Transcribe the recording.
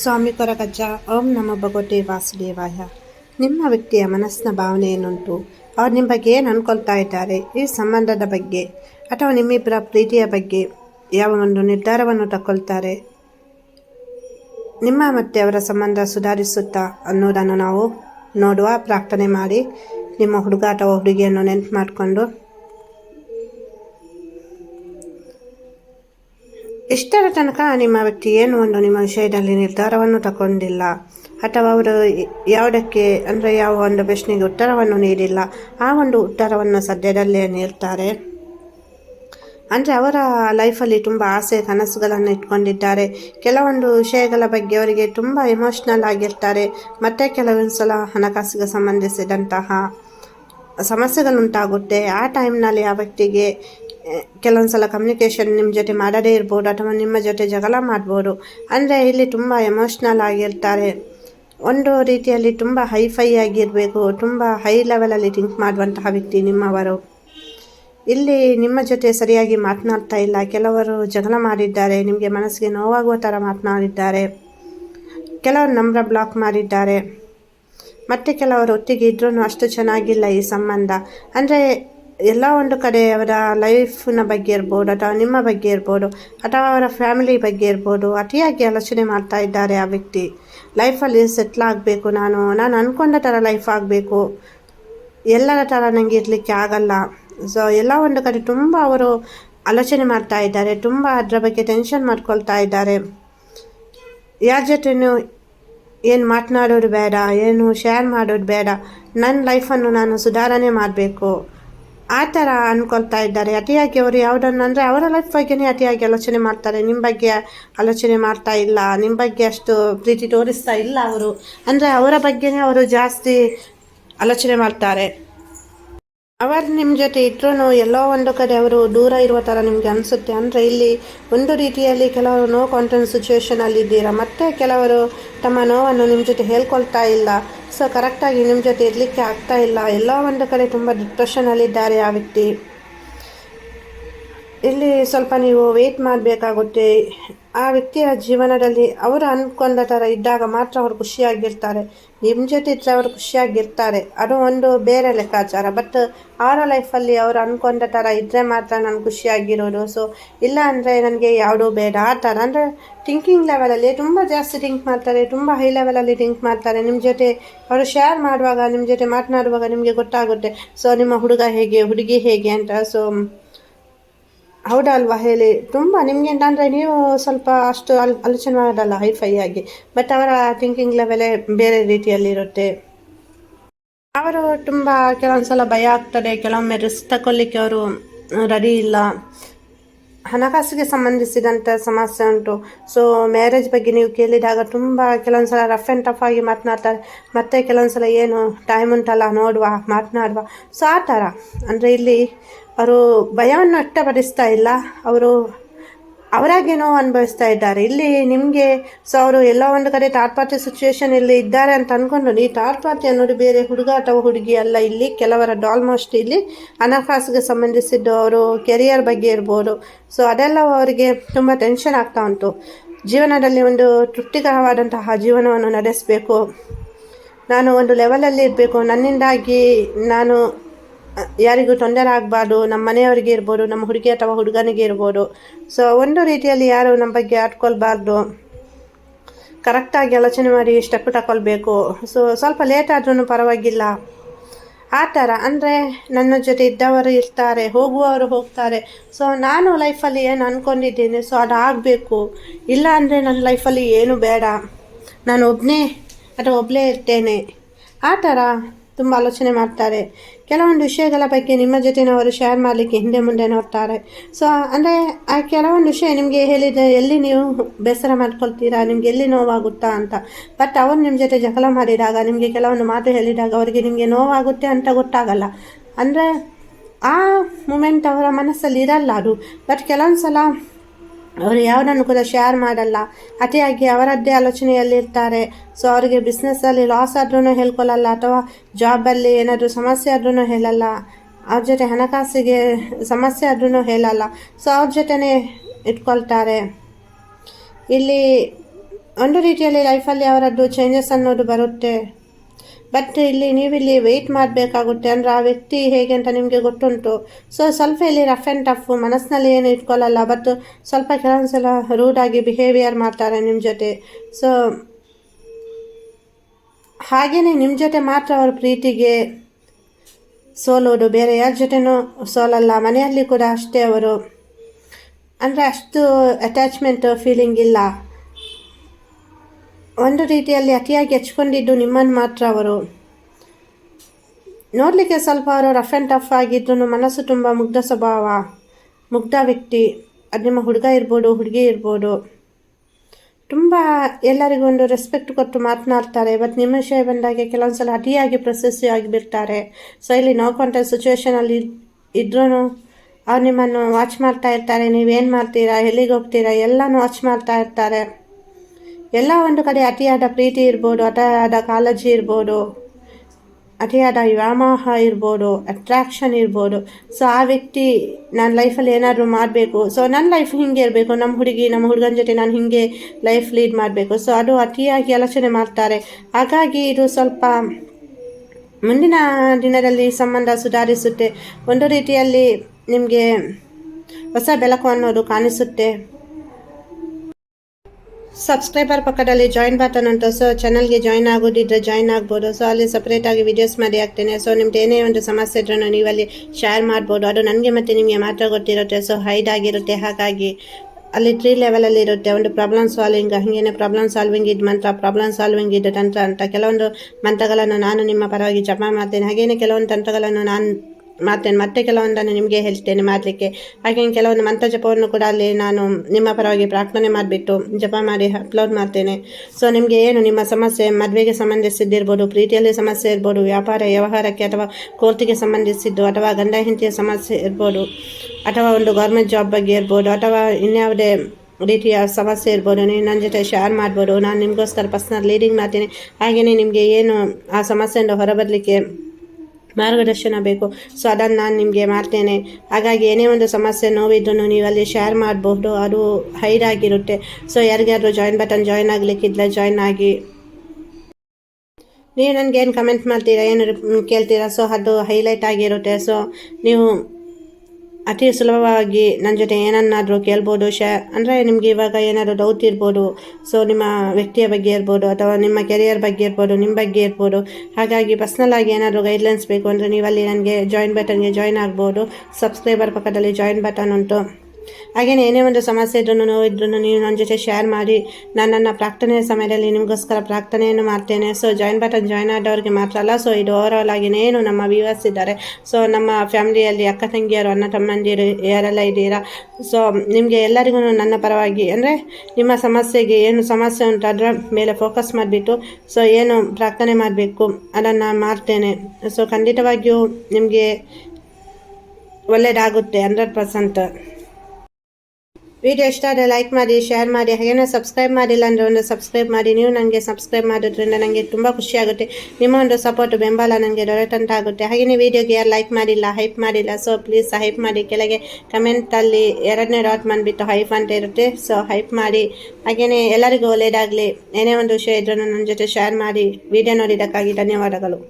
ಸ್ವಾಮಿ ಕೊರಗಜ್ಜ ಓಂ ನಮ ಭಗವತೆ ವಾಸುದೇವಾಯ. ನಿಮ್ಮ ವ್ಯಕ್ತಿಯ ಮನಸ್ಸಿನ ಭಾವನೆ ಏನುಂಟು? ಅವ್ರು ನಿಮ್ಮ ಬಗ್ಗೆ ಏನು ಅನ್ಕೊಳ್ತಾ ಇದ್ದಾರೆ ಈ ಸಂಬಂಧದ ಬಗ್ಗೆ, ಅಥವಾ ನಿಮ್ಮಿಬ್ಬರ ಪ್ರೀತಿಯ ಬಗ್ಗೆ ಯಾವ ಒಂದು ನಿರ್ಧಾರವನ್ನು ತಗೊಳ್ತಾರೆ ನಿಮ್ಮ ಮತ್ತೆ ಅವರ ಸಂಬಂಧ ಸುಧಾರಿಸುತ್ತಾ ಅನ್ನೋದನ್ನು ನಾವು ನೋಡುವ ಪ್ರಾರ್ಥನೆ ಮಾಡಿ, ನಿಮ್ಮ ಹುಡುಗ ಅಥವಾ ಹುಡುಗಿಯನ್ನು ನೆನಪು ಮಾಡಿಕೊಂಡು ತನಕ ನಿಮ್ಮ ವ್ಯಕ್ತಿ ಏನು ಒಂದು ನಿಮ್ಮ ವಿಷಯದಲ್ಲಿ ನಿರ್ಧಾರವನ್ನು ತಗೊಂಡಿಲ್ಲ, ಅಥವಾ ಅವರು ಯಾವುದಕ್ಕೆ, ಅಂದರೆ ಯಾವ ಒಂದು ಪ್ರಶ್ನೆಗೆ ಉತ್ತರವನ್ನು ನೀಡಿಲ್ಲ, ಆ ಒಂದು ಉತ್ತರವನ್ನು ಸದ್ಯದಲ್ಲೇ ನೀಡ್ತಾರೆ? ಅಂದರೆ ಅವರ ಲೈಫಲ್ಲಿ ತುಂಬ ಆಸೆ, ಕನಸುಗಳನ್ನು ಇಟ್ಕೊಂಡಿದ್ದಾರೆ. ಕೆಲವೊಂದು ವಿಷಯಗಳ ಬಗ್ಗೆ ಅವರಿಗೆ ತುಂಬ ಎಮೋಷ್ನಲ್ ಆಗಿರ್ತಾರೆ. ಮತ್ತು ಕೆಲವೊಂದು ಸಲ ಹಣಕಾಸಿಗೆ ಸಂಬಂಧಿಸಿದಂತಹ ಸಮಸ್ಯೆಗಳುಂಟಾಗುತ್ತೆ. ಆ ಟೈಮ್ನಲ್ಲಿ ಆ ವ್ಯಕ್ತಿಗೆ ಕೆಲವೊಂದು ಸಲ ಕಮ್ಯುನಿಕೇಷನ್ ನಿಮ್ಮ ಜೊತೆ ಮಾಡದೇ ಇರ್ಬೋದು ಅಥವಾ ನಿಮ್ಮ ಜೊತೆ ಜಗಳ ಮಾಡ್ಬೋದು. ಅಂದರೆ ಇಲ್ಲಿ ತುಂಬ ಎಮೋಷ್ನಲ್ ಆಗಿರ್ತಾರೆ. ಒಂದು ರೀತಿಯಲ್ಲಿ ತುಂಬ ಹೈಫೈ ಆಗಿರಬೇಕು. ತುಂಬ ಹೈ ಲೆವೆಲಲ್ಲಿ ಥಿಂಕ್ ಮಾಡುವಂತಹ ವ್ಯಕ್ತಿ ನಿಮ್ಮವರು. ಇಲ್ಲಿ ನಿಮ್ಮ ಜೊತೆ ಸರಿಯಾಗಿ ಮಾತನಾಡ್ತಾ ಇಲ್ಲ. ಕೆಲವರು ಜಗಳ ಮಾಡಿದ್ದಾರೆ. ನಿಮಗೆ ಮನಸ್ಸಿಗೆ ನೋವಾಗುವ ಥರ ಮಾತನಾಡಿದ್ದಾರೆ. ಕೆಲವರು ನಂಬರ್ ಬ್ಲಾಕ್ ಮಾಡಿದ್ದಾರೆ. ಮತ್ತು ಕೆಲವರು ಒಟ್ಟಿಗೆ ಇದ್ರೂ ಅಷ್ಟು ಚೆನ್ನಾಗಿಲ್ಲ ಈ ಸಂಬಂಧ. ಅಂದರೆ ಎಲ್ಲ ಒಂದು ಕಡೆ ಅವರ ಲೈಫ್ನ ಬಗ್ಗೆ ಇರ್ಬೋದು, ಅಥವಾ ನಿಮ್ಮ ಬಗ್ಗೆ ಇರ್ಬೋದು, ಅಥವಾ ಅವರ ಫ್ಯಾಮಿಲಿ ಬಗ್ಗೆ ಇರ್ಬೋದು, ಅತಿಯಾಗಿ ಆಲೋಚನೆ ಮಾಡ್ತಾ ಇದ್ದಾರೆ ಆ ವ್ಯಕ್ತಿ. ಲೈಫಲ್ಲಿ ಸೆಟ್ಲ್ ಆಗಬೇಕು ನಾನು ನಾನು ಅಂದ್ಕೊಂಡ ಥರ ಲೈಫ್ ಆಗಬೇಕು. ಎಲ್ಲರ ಥರ ನನಗೆ ಇರಲಿಕ್ಕೆ ಆಗಲ್ಲ. ಸೊ ಎಲ್ಲ ಒಂದು ಕಡೆ ತುಂಬ ಅವರು ಆಲೋಚನೆ ಮಾಡ್ತಾ ಇದ್ದಾರೆ, ತುಂಬ ಅದರ ಬಗ್ಗೆ ಟೆನ್ಷನ್ ಮಾಡ್ಕೊಳ್ತಾ ಇದ್ದಾರೆ. ಯಾರ ಜೊತೆನೂ ಏನು ಮಾತನಾಡೋದು ಬೇಡ, ಏನು ಶೇರ್ ಮಾಡೋದು ಬೇಡ. ನನ್ನ ಲೈಫನ್ನು ನಾನು ಸುಧಾರಣೆ ಮಾಡಬೇಕು. ಆ ಥರ ಅಂದ್ಕೊಳ್ತಾ ಇದ್ದಾರೆ. ಅತಿಯಾಗಿ ಅವರು ಯಾವುದನ್ನು ಅಂದರೆ ಅವರ ಲೈಫ್ ಬಗ್ಗೆನೇ ಅತಿಯಾಗಿ ಆಲೋಚನೆ ಮಾಡ್ತಾರೆ. ನಿಮ್ಮ ಬಗ್ಗೆ ಆಲೋಚನೆ ಮಾಡ್ತಾ ಇಲ್ಲ. ನಿಮ್ಮ ಬಗ್ಗೆ ಅಷ್ಟು ಪ್ರೀತಿ ತೋರಿಸ್ತಾ ಇಲ್ಲ ಅವರು. ಅಂದರೆ ಅವರ ಬಗ್ಗೆನೇ ಅವರು ಜಾಸ್ತಿ ಆಲೋಚನೆ ಮಾಡ್ತಾರೆ. ಅವರು ನಿಮ್ಮ ಜೊತೆ ಇದ್ರೂ ಎಲ್ಲೋ ಒಂದು ಕಡೆ ಅವರು ದೂರ ಇರುವ ಥರ ನಿಮಗೆ ಅನಿಸುತ್ತೆ. ಅಂದರೆ ಇಲ್ಲಿ ಒಂದು ರೀತಿಯಲ್ಲಿ ಕೆಲವರು ನೋ ಕಾನ್ಫಿಡೆನ್ಸ್ ಸಿಚುವೇಷನಲ್ಲಿ ಇದ್ದೀರಾ. ಮತ್ತು ಕೆಲವರು ತಮ್ಮ ನೋವನ್ನು ನಿಮ್ಮ ಜೊತೆ ಹೇಳ್ಕೊಳ್ತಾ ಇಲ್ಲ. ಸೊ ಕರೆಕ್ಟಾಗಿ ನಿಮ್ಮ ಜೊತೆ ಇರಲಿಕ್ಕೆ ಆಗ್ತಾ ಇಲ್ಲ. ಎಲ್ಲೋ ಒಂದು ಕಡೆ ತುಂಬ ಡಿಪ್ರೆಷನಲ್ಲಿದ್ದಾರೆ ಆ ವ್ಯಕ್ತಿ. ಇಲ್ಲಿ ಸ್ವಲ್ಪ ನೀವು ವೆಯ್ಟ್ ಮಾಡಬೇಕಾಗುತ್ತೆ. ಆ ವ್ಯಕ್ತಿಯ ಜೀವನದಲ್ಲಿ ಅವರು ಅಂದ್ಕೊಂಡ ಥರ ಇದ್ದಾಗ ಮಾತ್ರ ಅವರು ಖುಷಿಯಾಗಿರ್ತಾರೆ. ನಿಮ್ಮ ಜೊತೆ ಇದ್ದರೆ ಅವರು ಖುಷಿಯಾಗಿರ್ತಾರೆ. ಅದು ಒಂದು ಬೇರೆ ಲೆಕ್ಕಾಚಾರ. ಬಟ್ ಅವರ ಲೈಫಲ್ಲಿ ಅವರು ಅಂದ್ಕೊಂಡ ಥರ ಇದ್ದರೆ ಮಾತ್ರ ನಾನು ಖುಷಿಯಾಗಿರೋದು. ಸೊ ಇಲ್ಲ ಅಂದರೆ ನನಗೆ ಯಾವುದೂ ಬೇಡ. ಆ ಥರ ಅಂದರೆ ಥಿಂಕಿಂಗ್ ಲೆವೆಲಲ್ಲಿ ತುಂಬ ಜಾಸ್ತಿ ಥಿಂಕ್ ಮಾಡ್ತಾರೆ. ತುಂಬ ಹೈ ಲೆವೆಲಲ್ಲಿ ಥಿಂಕ್ ಮಾಡ್ತಾರೆ. ನಿಮ್ಮ ಜೊತೆ ಅವರು ಶೇರ್ ಮಾಡುವಾಗ ನಿಮ್ಮ ಜೊತೆ ಮಾತನಾಡುವಾಗ ನಿಮಗೆ ಗೊತ್ತಾಗುತ್ತೆ. ಸೊ ನಿಮ್ಮ ಹುಡುಗ ಹೇಗೆ, ಹುಡುಗಿ ಹೇಗೆ ಅಂತ. ಸೊ ಹೌದಲ್ವಾ ಹೇಳಿ. ತುಂಬ ನಿಮಗೆ ಅಂದರೆ ನೀವು ಸ್ವಲ್ಪ ಅಷ್ಟು ಅಲ್, ಆಲೋಚನೆ ಹೈ ಹೈಫೈ ಆಗಿ. ಬಟ್ ಅವರ ಥಿಂಕಿಂಗ್ ಲೆವೆಲೇ ಬೇರೆ ರೀತಿಯಲ್ಲಿರುತ್ತೆ ಅವರು ತುಂಬ ಕೆಲವೊಂದು ಸಲ ಭಯ ಆಗ್ತದೆ, ಕೆಲವೊಮ್ಮೆ ರಿಸ್ಕ್ ತಗೊಳ್ಳಿಕ್ಕೆ ಅವರು ರೆಡಿ ಇಲ್ಲ. ಹಣಕಾಸಿಗೆ ಸಂಬಂಧಿಸಿದಂಥ ಸಮಸ್ಯೆ ಉಂಟು. ಸೊ ಮ್ಯಾರೇಜ್ ಬಗ್ಗೆ ನೀವು ಕೇಳಿದಾಗ ತುಂಬ ಕೆಲವೊಂದು ಸಲ ರಫ್ ಆ್ಯಂಡ್ ಟಫ್ ಆಗಿ ಮಾತನಾಡ್ತಾರೆ. ಮತ್ತೆ ಕೆಲವೊಂದು ಸಲ ಏನು ಟೈಮ್ ಉಂಟಲ್ಲ, ನೋಡುವ, ಮಾತನಾಡುವ. ಸೊ ಆ ಥರ. ಅಂದರೆ ಇಲ್ಲಿ ಅವರು ಭಯವನ್ನು ವ್ಯಕ್ತಪಡಿಸ್ತಾ ಇಲ್ಲ. ಅವರು ಅವರಾಗೇನೋ ಅನುಭವಿಸ್ತಾ ಇದ್ದಾರೆ. ಇಲ್ಲಿ ನಿಮಗೆ ಸೊ ಅವರು ಎಲ್ಲೋ ಒಂದು ಕಡೆ ಥರ್ಡ್ ಪಾರ್ಟಿ ಸಿಚುವೇಶನ್ ಇಲ್ಲಿ ಇದ್ದಾರೆ ಅಂತ ಅಂದ್ಕೊಂಡು ಈ ಥರ್ಡ್ ಪಾರ್ಟಿ ಅನ್ನೋದು ಬೇರೆ ಹುಡುಗ ಅಥವಾ ಹುಡುಗಿ ಅಲ್ಲ. ಇಲ್ಲಿ ಕೆಲವರ ಡಾಲ್ಮೋಸ್ಟ್ ಇಲ್ಲಿ ಅನಾಫಾಸ್ಗೆ ಸಂಬಂಧಿಸಿದ್ದು ಅವರು ಕೆರಿಯರ್ ಬಗ್ಗೆ ಇರ್ಬೋದು. ಸೊ ಅದೆಲ್ಲ ಅವರಿಗೆ ತುಂಬ ಟೆನ್ಷನ್ ಆಗ್ತಾ ಉಂಟು. ಜೀವನದಲ್ಲಿ ಒಂದು ತೃಪ್ತಿಕರವಾದಂತಹ ಜೀವನವನ್ನು ನಡೆಸಬೇಕು. ನಾನು ಒಂದು ಲೆವೆಲಲ್ಲಿ ಇರಬೇಕು. ನನ್ನಿಂದಾಗಿ ನಾನು ಯಾರಿಗೂ ತೊಂದರೆ ಆಗಬಾರ್ದು, ನಮ್ಮ ಮನೆಯವರಿಗೆ ಇರ್ಬೋದು, ನಮ್ಮ ಹುಡುಗಿ ಅಥವಾ ಹುಡುಗನಿಗೆ ಇರ್ಬೋದು. ಸೊ ಒಂದು ರೀತಿಯಲ್ಲಿ ಯಾರು ನಮ್ಮ ಬಗ್ಗೆ ಆಡ್ಕೊಳ್ಬಾರ್ದು. ಕರೆಕ್ಟಾಗಿ ಆಲೋಚನೆ ಮಾಡಿ ಸ್ಟೆಪ್ ತಗೊಳ್ಬೇಕು ಸೊ ಸ್ವಲ್ಪ ಲೇಟ್ ಆದ್ರೂ ಪರವಾಗಿಲ್ಲ. ಆ ಥರ. ಅಂದರೆ ನನ್ನ ಜೊತೆ ಇದ್ದವರು ಇರ್ತಾರೆ, ಹೋಗುವವರು ಹೋಗ್ತಾರೆ. ಸೊ ನಾನು ಲೈಫಲ್ಲಿ ಏನು ಅಂದ್ಕೊಂಡಿದ್ದೀನಿ ಸೊ ಅದು ಆಗಬೇಕು ಇಲ್ಲ ಅಂದರೆ ನನ್ನ ಲೈಫಲ್ಲಿ ಏನು ಬೇಡ. ನಾನು ಒಬ್ಬನೇ ಅಥವಾ ಒಬ್ಬಳೇ ಇರ್ತೇನೆ. ಆ ಥರ. ತುಂಬ ಆಲೋಚನೆ ಮಾಡ್ತಾರೆ. ಕೆಲವೊಂದು ವಿಷಯಗಳ ಬಗ್ಗೆ ನಿಮ್ಮ ಜೊತೆನವರು ಶೇರ್ ಮಾಡಲಿಕ್ಕೆ ಹಿಂದೆ ಮುಂದೆ ನೋಡ್ತಾರೆ. ಸೊ ಅಂದರೆ ಆ ಕೆಲವೊಂದು ವಿಷಯ ನಿಮಗೆ ಹೇಳಿದ ಎಲ್ಲಿ ನೀವು ಬೇಸರ ಮಾಡ್ಕೊಳ್ತೀರಾ? ನಿಮ್ಗೆ ಎಲ್ಲಿ ನೋವಾಗುತ್ತಾ ಅಂತ. ಬಟ್ ಅವರು ನಿಮ್ಮ ಜೊತೆ ಜಗಳ ಮಾಡಿದಾಗ, ನಿಮಗೆ ಕೆಲವೊಂದು ಮಾತು ಹೇಳಿದಾಗ ಅವರಿಗೆ ನಿಮಗೆ ನೋವಾಗುತ್ತೆ ಅಂತ ಗೊತ್ತಾಗಲ್ಲ. ಅಂದರೆ ಆ ಮೂಮೆಂಟ್ ಅವರ ಮನಸ್ಸಲ್ಲಿ ಇರಲ್ಲ ಅದು. ಬಟ್ ಕೆಲವೊಂದು ಸಲ ಅವರು ಯಾವುದನ್ನು ಕೂಡ ಶೇರ್ ಮಾಡಲ್ಲ. ಅತಿಯಾಗಿ ಅವರದ್ದೇ ಆಲೋಚನೆಯಲ್ಲಿರ್ತಾರೆ. ಸೊ ಅವರಿಗೆ ಬಿಸ್ನೆಸ್ಸಲ್ಲಿ ಲಾಸ್ ಆದ್ರೂ ಹೇಳ್ಕೊಳ್ಳಲ್ಲ ಅಥವಾ ಜಾಬಲ್ಲಿ ಏನಾದರೂ ಸಮಸ್ಯೆ ಆದ್ರೂ ಹೇಳಲ್ಲ. ಅವ್ರ ಜೊತೆ ಹಣಕಾಸಿಗೆ ಸಮಸ್ಯೆ ಆದ್ರೂ ಹೇಳಲ್ಲ. ಸೊ ಅವ್ರ ಜೊತೆನೇ ಇಟ್ಕೊಳ್ತಾರೆ. ಇಲ್ಲಿ ಒಂದು ರೀತಿಯಲ್ಲಿ ಲೈಫಲ್ಲಿ ಅವರದ್ದು ಚೇಂಜಸ್ ಅನ್ನೋದು ಬರುತ್ತೆ. ಬಟ್ ಇಲ್ಲಿ ನೀವಿಲ್ಲಿ ವೆಯ್ಟ್ ಮಾಡಬೇಕಾಗುತ್ತೆ. ಅಂದರೆ ಆ ವ್ಯಕ್ತಿ ಹೇಗೆ ಅಂತ ನಿಮಗೆ ಗೊತ್ತುಂಟು. ಸೊ ಸ್ವಲ್ಪ ಇಲ್ಲಿ ರಫ್ ಆ್ಯಂಡ್ ಟಫ್ ಮನಸ್ಸಿನಲ್ಲಿ ಏನು ಇಟ್ಕೊಳ್ಳಲ್ಲ. ಬಟ್ ಸ್ವಲ್ಪ ಕೆಲವೊಂದ್ಸಲ ರೂಡಾಗಿ ಬಿಹೇವಿಯರ್ ಮಾಡ್ತಾರೆ ನಿಮ್ಮ ಜೊತೆ. ಸೊ ಹಾಗೆಯೇ ನಿಮ್ಮ ಜೊತೆ ಮಾತ್ರ ಅವ್ರ ಪ್ರೀತಿಗೆ ಸೋಲೋದು ಬೇರೆ ಯಾರ ಜೊತೆನೂ ಸೋಲಲ್ಲ. ಮನೆಯಲ್ಲಿ ಕೂಡ ಅಷ್ಟೇ ಅವರು. ಅಂದರೆ ಅಷ್ಟು ಅಟ್ಯಾಚ್ಮೆಂಟ್ ಫೀಲಿಂಗ್ ಇಲ್ಲ. ಒಂದು ರೀತಿಯಲ್ಲಿ ಅತಿಯಾಗಿ ಹೆಚ್ಕೊಂಡಿದ್ದು ನಿಮ್ಮನ್ನು ಮಾತ್ರ ಅವರು. ನೋಡಲಿಕ್ಕೆ ಸ್ವಲ್ಪ ಅವರು ರಫ್ ಆ್ಯಂಡ್ ಟಫ್ ಆಗಿದ್ರು ಮನಸ್ಸು ತುಂಬ ಮುಗ್ಧ ಸ್ವಭಾವ, ಮುಗ್ಧ ವ್ಯಕ್ತಿ. ಅದು ನಿಮ್ಮ ಹುಡುಗ ಇರ್ಬೋದು, ಹುಡುಗಿ ಇರ್ಬೋದು. ತುಂಬ ಎಲ್ಲರಿಗೂ ಒಂದು ರೆಸ್ಪೆಕ್ಟ್ ಕೊಟ್ಟು ಮಾತನಾಡ್ತಾರೆ. ಬಟ್ ನಿಮ್ಮ ವಿಷಯ ಬಂದಾಗ ಕೆಲವೊಂದು ಸಲ ಅತಿಯಾಗಿ ಪ್ರೊಸೆಸಿವ್ ಆಗಿಬಿಡ್ತಾರೆ ಸೊ ಇಲ್ಲಿ ನೋ ಕಾಂಟ್ಯಾಕ್ಟ್ ಸಿಚುವೇಶನಲ್ಲಿ ಇದ್ರೂ ಅವ್ರು ನಿಮ್ಮನ್ನು ವಾಚ್ ಮಾಡ್ತಾ ಇರ್ತಾರೆ. ನೀವೇನು ಮಾಡ್ತೀರಾ? ಎಲ್ಲಿಗೆ ಹೋಗ್ತೀರಾ? ಎಲ್ಲನೂ ವಾಚ್ ಮಾಡ್ತಾ ಇರ್ತಾರೆ. ಎಲ್ಲ ಒಂದು ಕಡೆ ಅತಿಯಾದ ಪ್ರೀತಿ ಇರ್ಬೋದು ಅತಿಯಾದ ಕಾಳಜಿ ಇರ್ಬೋದು ಅತಿಯಾದ ವ್ಯಾಮೋಹ ಇರ್ಬೋದು ಅಟ್ರಾಕ್ಷನ್ ಇರ್ಬೋದು. ಸೊ ಆ ವ್ಯಕ್ತಿ ನನ್ನ ಲೈಫಲ್ಲಿ ಏನಾದರೂ ಮಾಡಬೇಕು. ಸೊ ನನ್ನ ಲೈಫ್ ಹಿಂಗೆ ಇರಬೇಕು. ನಮ್ಮ ಹುಡುಗಿ, ನಮ್ಮ ಹುಡುಗನ ಜೊತೆ ನಾನು ಹಿಂಗೆ ಲೈಫ್ ಲೀಡ್ ಮಾಡಬೇಕು. ಸೊ ಅದು ಅತಿಯಾಗಿ ಆಲೋಚನೆ ಮಾಡ್ತಾರೆ. ಹಾಗಾಗಿ ಇದು ಸ್ವಲ್ಪ ಮುಂದಿನ ದಿನದಲ್ಲಿ ಸಂಬಂಧ ಸುಧಾರಿಸುತ್ತೆ. ಒಂದು ರೀತಿಯಲ್ಲಿ ನಿಮಗೆ ಹೊಸ ಬೆಳಕು ಅನ್ನೋದು ಕಾಣಿಸುತ್ತೆ. ಸಬ್ಸ್ಕ್ರೈಬರ್ ಪಕ್ಕದಲ್ಲಿ ಜಾಯಿನ್ ಬಟನ್ ಉಂಟು. ಸೊ ಚಾನಲ್ಗೆ ಜಾಯಿನ್ ಆಗೋದಿದ್ರೆ ಜಾಯಿನ್ ಆಗ್ಬೋದು. ಸೊ ಅಲ್ಲಿ ಸಪ್ರೇಟಾಗಿ ವಿಡಿಯೋಸ್ ಮಾಡಿ ಹಾಕ್ತೇನೆ. ಸೊ ನಿಮ್ದು ಏನೇ ಒಂದು ಸಮಸ್ಯೆ ಇದ್ರೂ ಅಲ್ಲಿ ಶೇರ್ ಮಾಡ್ಬೋದು. ಅದು ನನಗೆ ಮತ್ತು ನಿಮಗೆ ಮಾತ್ರ ಗೊತ್ತಿರುತ್ತೆ. ಸೊ ಹೈಡ್ ಆಗಿರುತ್ತೆ. ಹಾಗಾಗಿ ಅಲ್ಲಿ ತ್ರೀ ಲೆವೆಲಲ್ಲಿ ಇರುತ್ತೆ. ಒಂದು ಪ್ರಾಬ್ಲಮ್ ಸಾಲ್ವಿಂಗ್ ಹಾಗೇನೆ ಪ್ರಾಬ್ಲಮ್ ಸಾಲ್ವಿಂಗ್ ಇದು ಮಂತ್ರ ಪ್ರಾಬ್ಲಮ್ ಸಾಲ್ವಿಂಗ್ ಇದು ತಂತ್ರ ಅಂತ. ಕೆಲವೊಂದು ಮಂತ್ರಗಳನ್ನು ನಾನು ನಿಮ್ಮ ಪರವಾಗಿ ಜಪ ಮಾಡ್ತೇನೆ. ಹಾಗೇನೆ ಕೆಲವೊಂದು ತಂತ್ರಗಳನ್ನು ನಾನು ಮಾಡ್ತೇನೆ. ಮತ್ತೆ ಕೆಲವೊಂದನ್ನು ನಿಮಗೆ ಹೇಳ್ತೇನೆ ಮಾಡಲಿಕ್ಕೆ. ಹಾಗೆ ಕೆಲವೊಂದು ಮಂತ್ರ ಜಪವನ್ನು ಕೂಡ ಅಲ್ಲಿ ನಾನು ನಿಮ್ಮ ಪರವಾಗಿ ಪ್ರಾರ್ಥನೆ ಮಾಡಿಬಿಟ್ಟು ಜಪ ಮಾಡಿ ಅಪ್ಲೋಡ್ ಮಾಡ್ತೇನೆ. ಸೊ ನಿಮಗೆ ಏನು ನಿಮ್ಮ ಸಮಸ್ಯೆ, ಮದುವೆಗೆ ಸಂಬಂಧಿಸಿದ್ದಿರ್ಬೋದು, ಪ್ರೀತಿಯಲ್ಲಿ ಸಮಸ್ಯೆ ಇರ್ಬೋದು, ವ್ಯಾಪಾರ, ವ್ಯವಹಾರಕ್ಕೆ ಅಥವಾ ಕೋರ್ಟಿಗೆ ಸಂಬಂಧಿಸಿದ್ದು, ಅಥವಾ ಗಂಡ ಹೆಂಡತಿಯ ಸಮಸ್ಯೆ ಇರ್ಬೋದು, ಅಥವಾ ಒಂದು ಗೌರ್ಮೆಂಟ್ ಜಾಬ್ ಬಗ್ಗೆ ಇರ್ಬೋದು, ಅಥವಾ ಇನ್ಯಾವುದೇ ರೀತಿಯ ಸಮಸ್ಯೆ ಇರ್ಬೋದು ನೀವು ನನ್ನ ಜೊತೆ ಶೇರ್ ಮಾಡ್ಬೋದು, ನಾನು ನಿಮಗೋಸ್ಕರ ಪರ್ಸ್ನಲ್ ಲೀಡಿಂಗ್ ಮಾಡ್ತೀನಿ. ಹಾಗೆಯೇ ನಿಮಗೆ ಏನು ಆ ಸಮಸ್ಯೆಯಿಂದ ಹೊರಬರಲಿಕ್ಕೆ ಮಾರ್ಗದರ್ಶನ ಬೇಕು. ಸೊ ಅದನ್ನು ನಾನು ನಿಮಗೆ ಮಾಡ್ತೇನೆ. ಹಾಗಾಗಿ ಏನೇ ಒಂದು ಸಮಸ್ಯೆ ನೋವಿದ್ದನ್ನು ನೀವು ಅಲ್ಲಿ ಶೇರ್ ಮಾಡಬಹುದು ಅದು ಹೈಡ್ ಆಗಿರುತ್ತೆ. ಸೊ ಯಾರಿಗಾದ್ರೂ ಜಾಯಿನ್ ಬಟನ್ ಜಾಯಿನ್ ಆಗಲಿಕ್ಕಿದ್ರೆ ಜಾಯಿನ್ ಆಗಿ. ನೀವು ನನಗೇನು ಕಮೆಂಟ್ ಮಾಡ್ತೀರಾ? ಏನು ಕೇಳ್ತೀರಾ? ಸೊ ಅದು ಹೈಲೈಟ್ ಆಗಿರುತ್ತೆ. ಸೊ ನೀವು ಅತಿ ಸುಲಭವಾಗಿ ನನ್ನ ಜೊತೆ ಏನನ್ನಾದರೂ ಕೇಳ್ಬೋದು, ಶ, ಅಂದರೆ ನಿಮಗೆ ಇವಾಗ ಏನಾದರೂ ಡೌಟ್ ಇರ್ಬೋದು ಸೊ ನಿಮ್ಮ ವ್ಯಕ್ತಿಯ ಬಗ್ಗೆ ಇರ್ಬೋದು, ಅಥವಾ ನಿಮ್ಮ ಕೆರಿಯರ್ ಬಗ್ಗೆ ಇರ್ಬೋದು ನಿಮ್ಮ ಬಗ್ಗೆ ಇರ್ಬೋದು, ಹಾಗಾಗಿ ಪರ್ಸ್ನಲ್ ಆಗಿ ಏನಾದರೂ ಗೈಡ್ಲೈನ್ಸ್ ಬೇಕು ಅಂದರೆ ನೀವಲ್ಲಿ ನನಗೆ ಜಾಯಿನ್ ಬಟನ್ಗೆ ಜಾಯಿನ್ ಆಗ್ಬೋದು ಸಬ್ಸ್ಕ್ರೈಬರ್ ಪಕ್ಕದಲ್ಲಿ ಜಾಯಿನ್ ಬಟನ್ ಉಂಟು. ಹಾಗೆಯೇ ಏನೇ ಒಂದು ಸಮಸ್ಯೆ ಇದ್ರೂ ನೋವಿದ್ರೂ ನೀವು ನನ್ನ ಜೊತೆ ಶೇರ್ ಮಾಡಿ, ನಾನು ನನ್ನ ಪ್ರಾರ್ಥನೆಯ ಸಮಯದಲ್ಲಿ ನಿಮಗೋಸ್ಕರ ಪ್ರಾರ್ಥನೆಯನ್ನು ಮಾಡ್ತೇನೆ. ಸೊ ಜಾಯಿನ್ ಬಟನ್ ಜಾಯಿನ್ ಆದವ್ರಿಗೆ ಮಾತ್ರ ಅಲ್ಲ ಸೊ ಇದು ಓವರ್ ಆಲ್ ಆಗಿನೇನು ನಮ್ಮ ವ್ಯೂವರ್ಸ್ ಇದ್ದಾರೆ. ಸೊ ನಮ್ಮ ಫ್ಯಾಮಿಲಿಯಲ್ಲಿ ಅಕ್ಕ ತಂಗಿಯರು, ಅಣ್ಣ ತಮ್ಮಂದಿರು, ಯಾರೆಲ್ಲ ಇದ್ದೀರಾ? ಸೊ ನಿಮಗೆ ಎಲ್ಲರಿಗೂ ನನ್ನ ಪರವಾಗಿ ಅಂದರೆ ನಿಮ್ಮ ಸಮಸ್ಯೆಗೆ ಏನು ಸಮಸ್ಯೆ ಉಂಟು ಅದರ ಮೇಲೆ ಫೋಕಸ್ ಮಾಡಿಬಿಟ್ಟು ಸೊ ಏನು ಪ್ರಾರ್ಥನೆ ಮಾಡಬೇಕು ಅದನ್ನು ಮಾಡ್ತೇನೆ. ಸೊ ಖಂಡಿತವಾಗಿಯೂ ನಿಮಗೆ ಒಳ್ಳೆಯದಾಗುತ್ತೆ ಹಂಡ್ರೆಡ್ ಪರ್ಸೆಂಟ್ ವಿಡಿಯೋ ಇಷ್ಟ ಆದರೆ ಲೈಕ್ ಮಾಡಿ ಶೇರ್ ಮಾಡಿ, ಹಾಗೇನೋ ಸಬ್ಸ್ಕ್ರೈಬ್ ಮಾಡಿಲ್ಲ ಅಂದರೆ ಒಂದು ಸಬ್ಸ್ಕ್ರೈಬ್ ಮಾಡಿ. ನೀವು ನನಗೆ ಸಬ್ಸ್ಕ್ರೈಬ್ ಮಾಡೋದ್ರಿಂದ ನನಗೆ ತುಂಬ ಖುಷಿಯಾಗುತ್ತೆ ನಿಮ್ಮ ಒಂದು ಸಪೋರ್ಟ್ ಬೆಂಬಲ ನನಗೆ ದೊರೆತಂತಾಗುತ್ತೆ ಹಾಗೆಯೇ ವೀಡಿಯೋಗೆ ಯಾರು ಲೈಕ್ ಮಾಡಿಲ್ಲ ಹೈಪ್ ಮಾಡಿಲ್ಲ ಸೊ ಪ್ಲೀಸ್ ಹೈಪ್ ಮಾಡಿ. ಕೆಳಗೆ ಕಮೆಂಟಲ್ಲಿ ಎರಡನೇ ಡಾಟ್ ಬಂದುಬಿಟ್ಟು ಹೈಪ್ ಅಂತ ಇರುತ್ತೆ. ಸೊ ಹೈಪ್ ಮಾಡಿ. ಹಾಗೆಯೇ ಎಲ್ಲರಿಗೂ ಒಳ್ಳೆಯದಾಗಲಿ ಏನೇ ಒಂದು ವಿಷಯ ಇದ್ರೂ ನನ್ನ ಜೊತೆ ಶೇರ್ ಮಾಡಿ. ವಿಡಿಯೋ ನೋಡಿದ್ದಕ್ಕಾಗಿ ಧನ್ಯವಾದಗಳು.